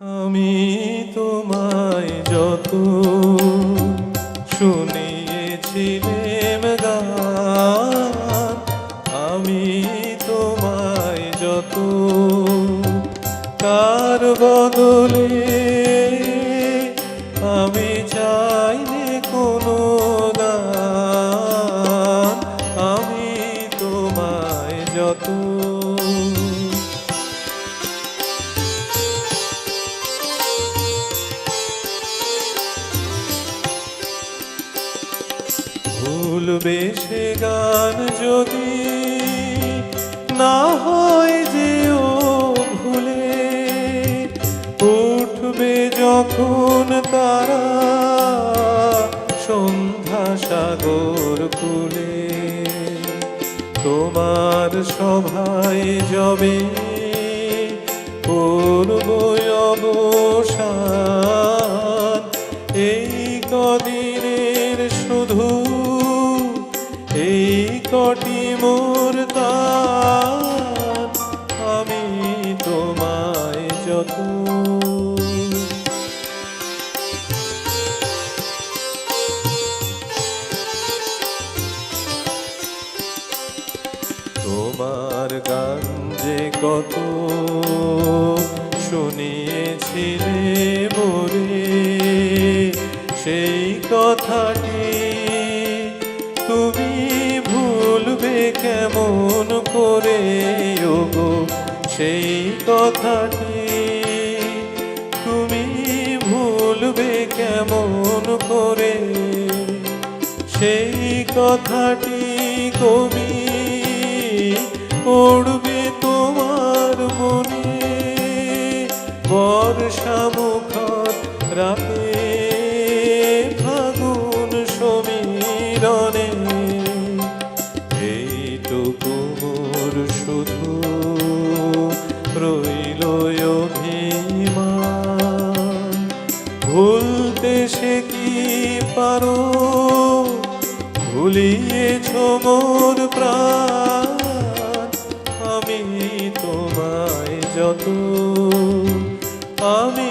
আমি তোমায় যত শুনিয়েছিলেম গান, আমি তোমায় যত তার বদলে আমি চাইনি কোনো দান আমি তোমায় যত ভুলবে সে গান যদি না হয় যে ও ভুলে, উঠবে যখন তারা সন্ধ্যা সাগর কুলে তোমার সভায় যবে করব শুধু এই কটি মোর আমি তোমায় যত তোমার গান যে কত শুনিয়েছিলে কথাটি তুমি ভুলবে কেমন করে? ওগো, সেই কথাটি তুমি ভুলবে কেমন করে? সেই কথাটি কবি পড়বে তোমার মনে। বর্ষা মুখর রাতে এইটুকু শুধু রইল অভিমান। ভুলতে সে কি পারো? ভুলিয়েছ মোর প্রাণ। আমি তোমায় যত, আমি